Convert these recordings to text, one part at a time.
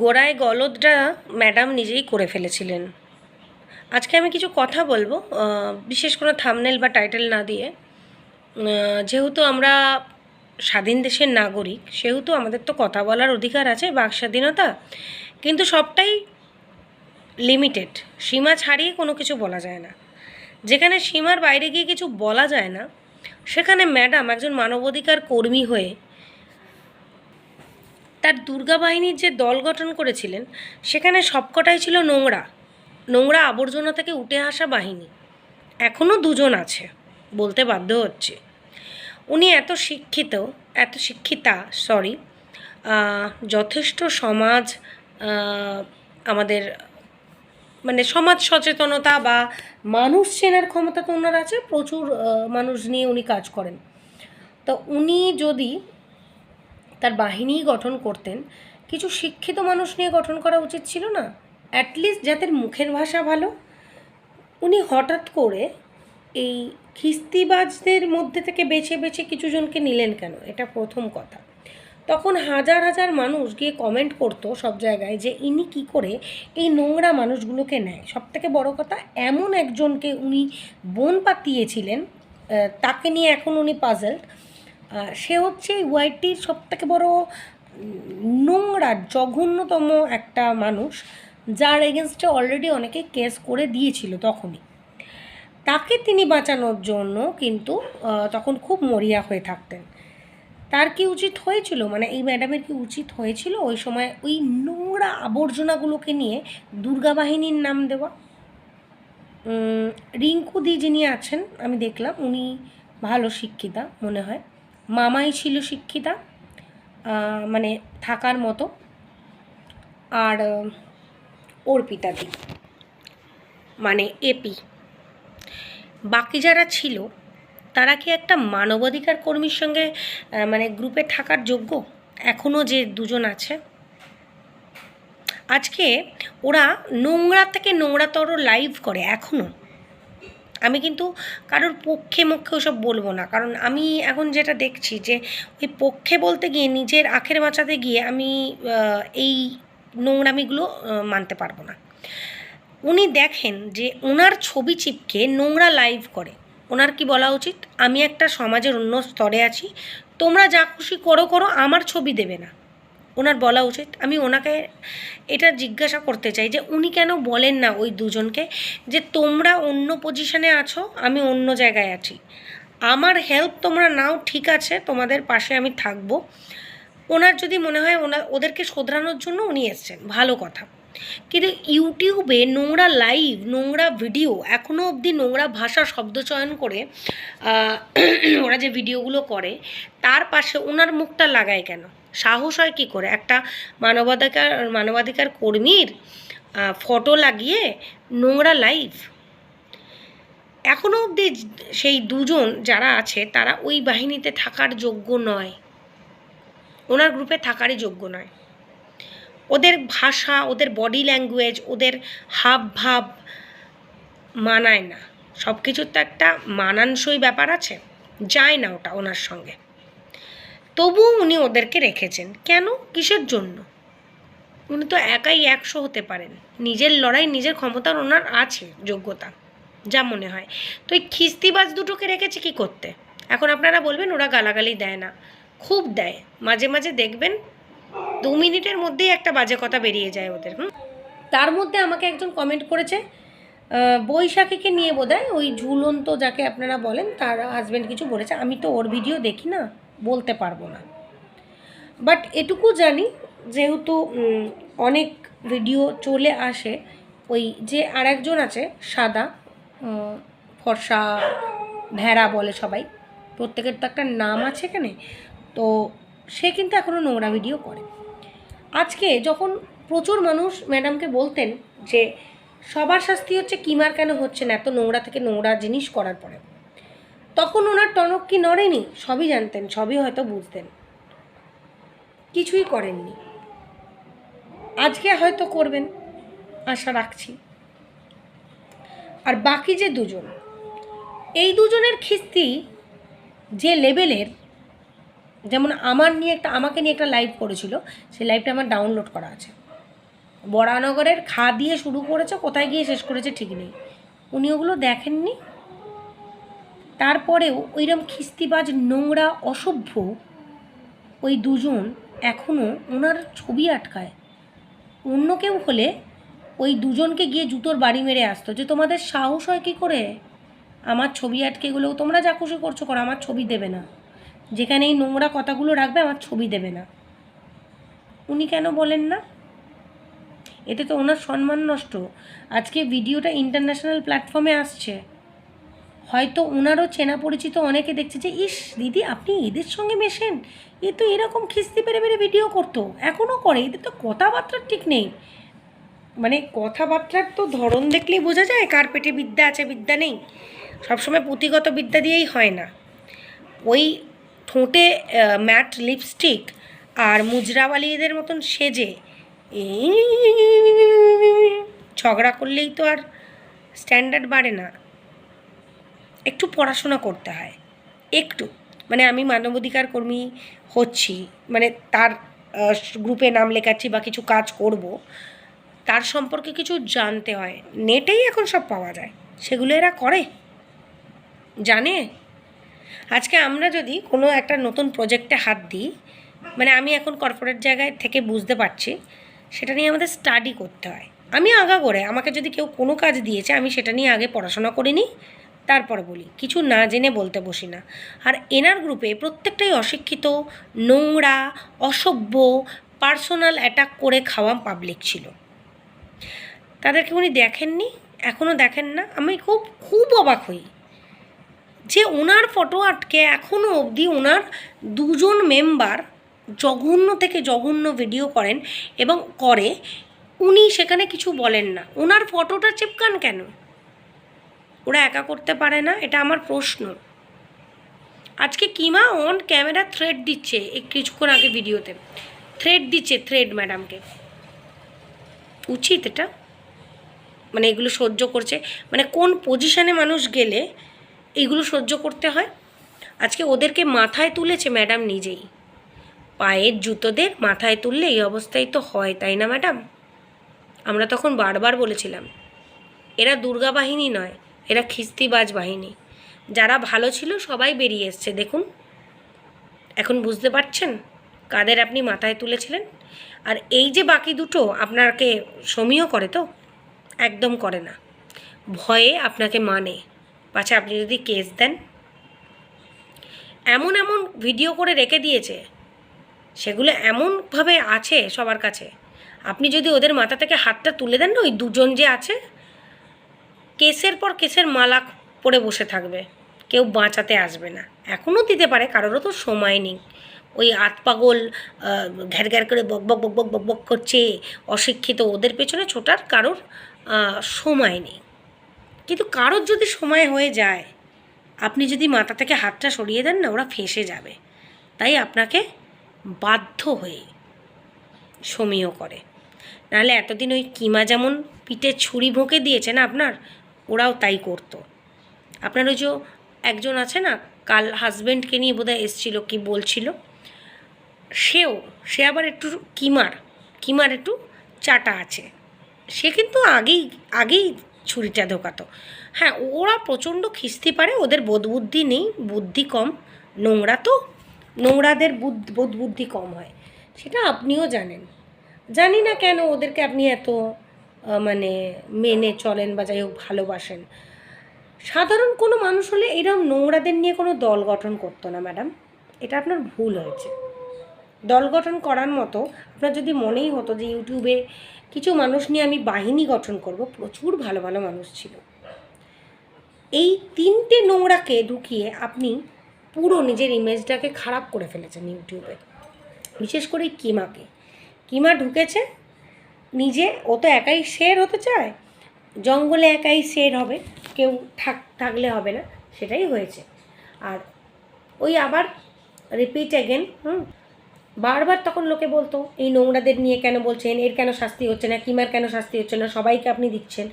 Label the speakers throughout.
Speaker 1: গোড়ায় গলদটা ম্যাডাম নিজেই করে ফেলেছিলেন। আজকে আমি কিছু কথা বলব বিশেষ কোনো থামনেল বা টাইটেল না দিয়ে। যেহেতু আমরা স্বাধীন দেশের নাগরিক, সেহেতু আমাদের তো কথা বলার অধিকার আছে বাক স্বাধীনতা কিন্তু সবটাই লিমিটেড সীমা ছাড়িয়ে কোনো কিছু বলা যায় না। যেখানে সীমার বাইরে গিয়ে কিছু বলা যায় না, সেখানে ম্যাডাম একজন মানবাধিকার কর্মী হয়ে তার দুর্গা বাহিনীর যে দল গঠন করেছিলেন, সেখানে সবকটাই ছিল নোংরা। নোংরা আবর্জনা থেকে উঠে আসা বাহিনী। এখনও দুজন আছে, বলতে বাধ্য হচ্ছে। উনি এত শিক্ষিত, এত শিক্ষিতা সরি যথেষ্ট সমাজ আমাদের মানে সমাজ সচেতনতা বা মানুষ চেনার ক্ষমতা তো ওনার আছে, প্রচুর মানুষ নিয়ে উনি কাজ করেন। তো উনি যদি তার বাহিনী গঠন করতেন, কিছু শিক্ষিত মানুষ নিয়ে গঠন করা উচিত ছিল না? অ্যাটলিস্ট যাদের মুখের ভাষা ভালো। উনি হঠাৎ করে এই খিস্তিবাজদের মধ্যে থেকে বেছে বেছে কিছু জনকে নিলেন কেন? এটা প্রথম কথা। তখন হাজার হাজার মানুষ গিয়ে কমেন্ট করতো সব জায়গায় যে ইনি কি করে এই নোংরা মানুষগুলোকে নেয়। সব থেকে বড়ো কথা, এমন একজনকে উনি বোন পাতিয়েছিলেন তাকে নিয়ে এখন উনি পাজেল সে হচ্ছে এই ওয়াইটির সব থেকে বড় নোংরা, জঘন্যতম একটা মানুষ, যার এগেনস্টে অলরেডি অনেকে কেস করে দিয়েছিল তখনই। তাকে তিনি বাঁচানোর জন্য কিন্তু তখন খুব মরিয়া হয়ে থাকতেন। তার কি উচিত হয়েছিল? মানে এই ম্যাডামের কি উচিত হয়েছিল ওই সময় ওই নোংরা আবর্জনাগুলোকে নিয়ে দুর্গা বাহিনীর নাম দেওয়া? রিঙ্কু দি যিনি আছেন, আমি দেখলাম, উনি ভালো শিক্ষিতা মনে হয়। মামাই ছিল শিক্ষিতা মানে থাকার মতো আর আহ, অর্পিতা মানে এপি বাকি যারা ছিল তারা কি একটা মানবাধিকার কর্মীর সঙ্গে মানে গ্রুপে থাকার যোগ্য? এখনও যে দুজন আছে। আজকে ওরা নোংরা থেকে নোংরাতর লাইভ করে এখনও আমি কিন্তু কারোর পক্ষে মক্ষে ওসব বলব না। কারণ আমি এখন যেটা দেখছি যে, ওই পক্ষে বলতে গিয়ে, নিজের আখের বাঁচাতে গিয়ে আমি এই নোংরামিগুলো মানতে পারব না। উনি দেখেন যে ওনার ছবি চিপকে নোংরা লাইভ করে। ওনার কি বলা উচিত? আমি একটা সমাজের অন্য স্তরে আছি, তোমরা যা খুশি করো করো, আমার ছবি দেবে না। ওনার বলা উচিত। আমি ওনাকে এটা জিজ্ঞাসা করতে চাই যে উনি কেন বলেন না ওই দুজনকে যে তোমরা অন্য পজিশনে আছো, আমি অন্য জায়গায় আছি। আমার হেল্প তোমরা নাও, ঠিক আছে, তোমাদের পাশে আমি থাকব। ওনার যদি মনে হয় ওনার, ওদেরকে শোধরানোর জন্য উনি এসছেন, ভালো কথা। কিন্তু ইউটিউবে নোংরা লাইভ নোংরা ভিডিও এখনও অবধি নোংরা ভাষা শব্দচয়ন করে ওরা যে ভিডিওগুলো করে, তার পাশে ওনার মুখটা লাগায় কেন? সাহস হয় কী করে? একটা মানবাধিকার মানবাধিকার কর্মীর ফটো লাগিয়ে নোংরা লাইভ এখনও অবধি সেই দুজন যারা আছে, তারা ওই বাহিনীতে থাকার যোগ্য নয়। ওনার গ্রুপে থাকারই যোগ্য নয়। ওদের ভাষা, ওদের বডি ল্যাঙ্গুয়েজ ওদের হাব ভাব মানায় না। সব কিছুর তো একটা মানানসই ব্যাপার আছে। যায় না ওটা ওনার সঙ্গে। তবুও উনি ওদেরকে রেখেছেন। কেন? কিসের জন্য? উনি তো একাই একশো হতে পারেন। নিজের লড়াই, নিজের ক্ষমতার ওনার আছে যোগ্যতা, যা মনে হয়। তো এই খিস্তিবাজ দুটোকে রেখেছে কি করতে? এখন আপনারা বলবেন, ওরা গালাগালি দেয় না। খুব দেয়। মাঝে মাঝে দেখবেন দু মিনিটের মধ্যেই একটা বাজে কথা বেরিয়ে যায় ওদের, হুম? তার মধ্যে আমাকে একজন কমেন্ট করেছে বৈশাখীকে নিয়ে বোধহয় ওই ঝুলন্ত যাকে আপনারা বলেন, তার হাজব্যান্ড কিছু বলেছে। আমি তো ওর ভিডিও দেখি না। বলতে পারব না। বাট এটুকু জানি যেহেতু অনেক ভিডিও চলে আসে, ওই যে আর একজন আছে, সাদা ফর্সা, ভেড়া বলে সবাই, প্রত্যেকের তো একটা নাম আছে এখানে, তো সে কিন্তু এখনও নোংরা ভিডিও করে। আজকে যখন প্রচুর মানুষ ম্যাডামকে বলতেন যে, সবার শাস্তি হচ্ছে কিমার কেন হচ্ছে না, এত নোংরা থেকে নোংরা জিনিস করার পরে। তখন ওনার টনক কি নড়েনি? সবই জানতেন, সবই হয়তো বুঝতেন। কিছুই করেননি। আজকে হয়তো করবেন, আশা রাখছি। আর বাকি যে দুজন, এই দুজনের খিস্তি যে লেভেলের যেমন আমার নিয়ে একটা, আমাকে নিয়ে একটা লাইভ করেছিল, সেই লাইভটা আমার ডাউনলোড করা আছে। বরানগরের খা দিয়ে শুরু করেছে, কোথায় গিয়ে শেষ করেছে ঠিক নেই। উনি ওগুলো দেখেননি? তারপরেও ওইরম খিস্তিবাজ নোংরা, অসভ্য ওই দুজন এখনও ওনার ছবি আটকায়। অন্য কেউ হলে ওই দুজনকে গিয়ে জুতোর বাড়ি মেরে আসতো যে, তোমাদের সাহস হয় কী করে? আমার ছবি আটকে এগুলো তোমরা যা খুশি করছ করো, আমার ছবি দেবে না। যেখানে এই নোংরা কথাগুলো রাখবে, আমার ছবি দেবে না। উনি কেন বলেন না? এতে তো ওনার সম্মান নষ্ট। আজকে ভিডিওটা ইন্টারন্যাশনাল প্ল্যাটফর্মে আসছে। হয়তো ওনারও চেনা পরিচিত অনেকে দেখছে যে, ইস, দিদি আপনি এদের সঙ্গে মেশেন? এ তো এরকম খিস্তি পেরে পেরে ভিডিও করতো। এখনও করে, এদের তো কথাবার্তার ঠিক নেই। মানে কথাবার্তার তো ধরন দেখলেই বোঝা যায়, কার পেটে বিদ্যা আছে, বিদ্যা নেই। সবসময় পুঁথিগত বিদ্যা দিয়েই হয় না। ওই ঠোঁটে ম্যাট লিপস্টিক আর মুজরাওয়ালিদের মতন সেজে, এই ঝগড়া করলেই তো আর স্ট্যান্ডার্ড বাড়ে না। একটু পড়াশোনা করতে হয়। একটু। মানে আমি মানবাধিকার কর্মী হচ্ছি। মানে তার গ্রুপে নাম লেখাচ্ছি বা কিছু কাজ করব, তার সম্পর্কে কিছু জানতে হয়। নেটেই এখন সব পাওয়া যায়। সেগুলো এরা করে। জানে? আজকে আমরা যদি কোনো একটা নতুন প্রজেক্টে হাত দিই মানে আমি এখন কর্পোরেট জায়গায় থেকে বুঝতে পারছি, সেটা নিয়ে আমাদের স্টাডি করতে হয়। আমি আগা করে, আমাকে যদি কেউ কোনো কাজ দিয়েছে, আমি সেটা নিয়ে আগে পড়াশোনা করে নিই তারপরে বলি, কিছু না জেনে বলতে বসি না। আর এনার গ্রুপে প্রত্যেকটাই অশিক্ষিত, নোংরা, অসভ্য, পার্সোনাল অ্যাটাক করে খাওয়া পাবলিক ছিল। তাদেরকে উনি দেখেননি এখনও দেখেন না। আমি খুব খুব অবাক হই যে ওনার ফটো আটকে এখনও অবধি ওনার দুজন মেম্বার জঘন্য থেকে জঘন্য ভিডিও করেন এবং করে। উনি সেখানে কিছু বলেন না। ওনার ফটোটা চিপকান কেন? ওরা একা করতে পারে না, এটা আমার প্রশ্ন। আজকে কিমা অন ক্যামেরা থ্রেড দিচ্ছে, এই কিছুক্ষণ আগে ভিডিওতে। থ্রেড দিচ্ছে থ্রেড ম্যাডামকে উচিত এটা? মানে এগুলো সহ্য করছে মানে কোন পজিশনে মানুষ গেলে এইগুলো সহ্য করতে হয়? আজকে ওদেরকে মাথায় তুলেছে ম্যাডাম নিজেই। পায়ের জুতোদের মাথায় তুললে এই অবস্থায় তো হয়, তাই না ম্যাডাম আমরা তখন বারবার বলেছিলাম, এরা দুর্গা বাহিনী নয় এরা খিস্তিবাজ বাহিনী। যারা ভালো ছিল সবাই বেরিয়ে এসছে, দেখুন। এখন বুঝতে পারছেন কাদের আপনি মাথায় তুলেছিলেন? আর এই যে বাকি দুটো আপনাকে সমীহ করে তো? একদম করে না। ভয়ে আপনাকে মানে। পাছে আপনি যদি কেস দেন। এমন এমন ভিডিও করে রেখে দিয়েছে। সেগুলো এমনভাবে আছে সবার কাছে। আপনি যদি ওদের মাথা থেকে হাতটা তুলে দেন না, ওই দুজন যে আছে কেসের পর কেসের মালা পরে বসে থাকবে। কেউ বাঁচাতে আসবে না। এখনও দিতে পারে, কারোরও তো সময় নেই। ওই আত পাগল ঘ্যার ঘ্যার করে বক বক বক বক বক বক করছে, অশিক্ষিত, ওদের পেছনে ছোটার কারোর সময় নেই। কিন্তু কারোর যদি সময় হয়ে যায়, আপনি যদি মাথা থেকে হাতটা সরিয়ে দেন না, ওরা ফেসে যাবে। তাই আপনাকে বাধ্য হয়ে সমীহ করে। নাহলে এতদিন ওই কিমা যেমন পিঠে ছুরি ভোঁকে দিয়েছে না আপনার ওরাও তাই করতো। আপনার ওই যে একজন আছে না, কাল হাজব্যান্ডকে নিয়ে বোধহয় এসছিল, কি বলছিল? সেও, সে আবার একটু কিমার কিমার একটু চাটা আছে। সে কিন্তু আগেই আগেই ছুরিটা ঢোকাতো হ্যাঁ ওরা প্রচণ্ড খিস্তি পারে, ওদের বোধ বুদ্ধি নেই, বুদ্ধি কম। নোংরা তো, নোংরাদের বুধ বোধ বুদ্ধি কম হয়। সেটা আপনিও জানেন। জানি না কেন ওদেরকে আপনি এত মানে মেনে চলেন বা যাই হোক ভালোবাসেন। সাধারণ কোনো মানুষ হলে এরকম নোংরাদের নিয়ে কোনো দল গঠন করতো না, ম্যাডাম। এটা আপনার ভুল হয়েছে। দল গঠন করার মতো আপনার যদি মনেই হতো যে ইউটিউবে কিছু মানুষ নিয়ে আমি বাহিনী গঠন করব, প্রচুর ভালো ভালো মানুষ ছিল। এই তিনটে নোংরাকে ঢুকিয়ে আপনি পুরো নিজের ইমেজটাকে খারাপ করে ফেলেছেন ইউটিউবে। বিশেষ করে কিমাকে। কিমা ঢুকেছে নিজে, ও তো একাই শের হতে চায়? জঙ্গলে একাই শের হবে, কেউ থাক, থাকলে হবে না, সেটাই হয়েছে। আর ওই আবার রিপিট অ্যাগেন হুম? বারবার তখন লোকে বলতো, এই নোংরাদের নিয়ে কেন বলছেন? এর কেন শাস্তি হচ্ছে না? কিমার কেন শাস্তি হচ্ছে না? সবাইকে আপনি দিচ্ছেন।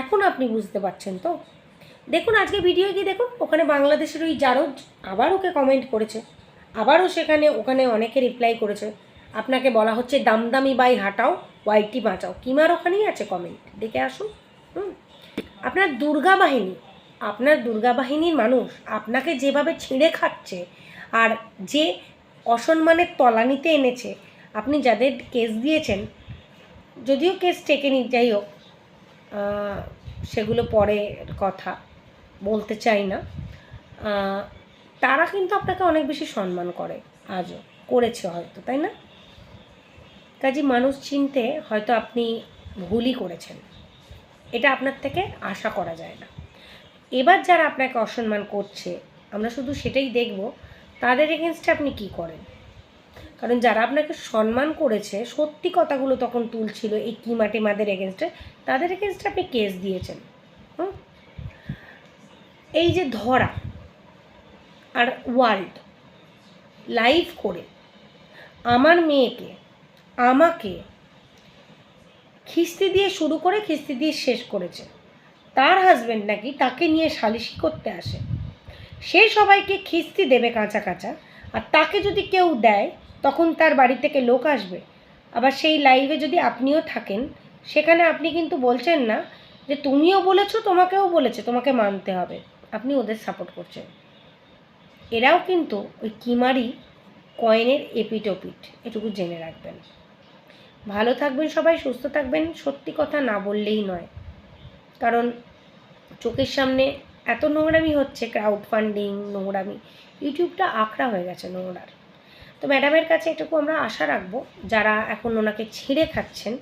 Speaker 1: এখন আপনি বুঝতে পারছেন তো? দেখুন, আজকে ভিডিও গিয়ে দেখুন, ওখানে বাংলাদেশের ওই জারদ আবার ওকে কমেন্ট করেছে। আবারও সেখানে, ওখানে অনেকে রিপ্লাই করেছে। আপনাকে বলা হচ্ছে, দামদামি বাই হাটাও। ওয়াইটি বাঁচাও। কিমার ওখানেই আছে কমেন্ট দেখে আসুন। হুম। আপনার দুর্গা বাহিনী, আপনার দুর্গা বাহিনীর মানুষ আপনাকে যেভাবে ছিঁড়ে খাচ্ছে আর যে অসম্মানের তলানিতে এনেছে, আপনি যাদের কেস দিয়েছেন, যদিও কেস টেকে টেকেনি যাই হোক সেগুলো পরে কথা, বলতে চাই না। তারা কিন্তু আপনাকে অনেক বেশি সম্মান করে, আজও করেছে হয়তো, তাই না? কাজে মানুষ চিনতে হয়তো আপনি ভুলই করেছেন। এটা আপনার থেকে আশা করা যায় না। এবার যারা আপনাকে অসম্মান করছে, আমরা শুধু সেটাই দেখব, তাদের এগেনস্টে আপনি কি করেন? কারণ যারা আপনাকে সম্মান করেছে, সত্যি কথাগুলো তখন তুলছিল এই কিমা টিমাদের এগেনস্টে তাদের এগেনস্টে আপনি কেস দিয়েছেন। হুম? এই যে ধরা আর ওয়ার্ল্ড লাইভ করে, আমার মেয়েকে আমাকে খিস্তি দিয়ে শুরু করে খিস্তি দিয়ে শেষ করেছে। তার হাজব্যান্ড নাকি তাকে নিয়ে সালিশি করতে আসে। সে সবাইকে খিস্তি দেবে কাঁচা কাঁচা, আর তাকে যদি কেউ দেয়, তখন তার বাড়ি থেকে লোক আসবে। আবার সেই লাইভে যদি আপনিও থাকেন, সেখানে আপনি কিন্তু বলছেন না যে, তুমিও বলেছ, তোমাকেও বলেছে, তোমাকে মানতে হবে। আপনি ওদের সাপোর্ট করছেন। এরাও কিন্তু ওই কিমারি কয়েনের এপিটোপিট, এটুকু জেনে রাখবেন। ভালো থাকবেন সবাই, সুস্থ থাকবেন, সত্যি কথা না বললেই নয়। কারণ চোখের সামনে এত নোংরামি হচ্ছে ক্রাউড ফান্ডিং নোংরামি, ইউটিউবটা আঁকড়া হয়ে গেছে নোংরার। তো ম্যাডামের কাছে এটুকু আমরা আশা রাখব, যারা এখন ওনাকে ছিঁড়ে খাচ্ছেন,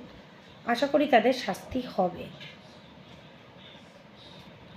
Speaker 1: আশা করি তাদের শাস্তি হবে।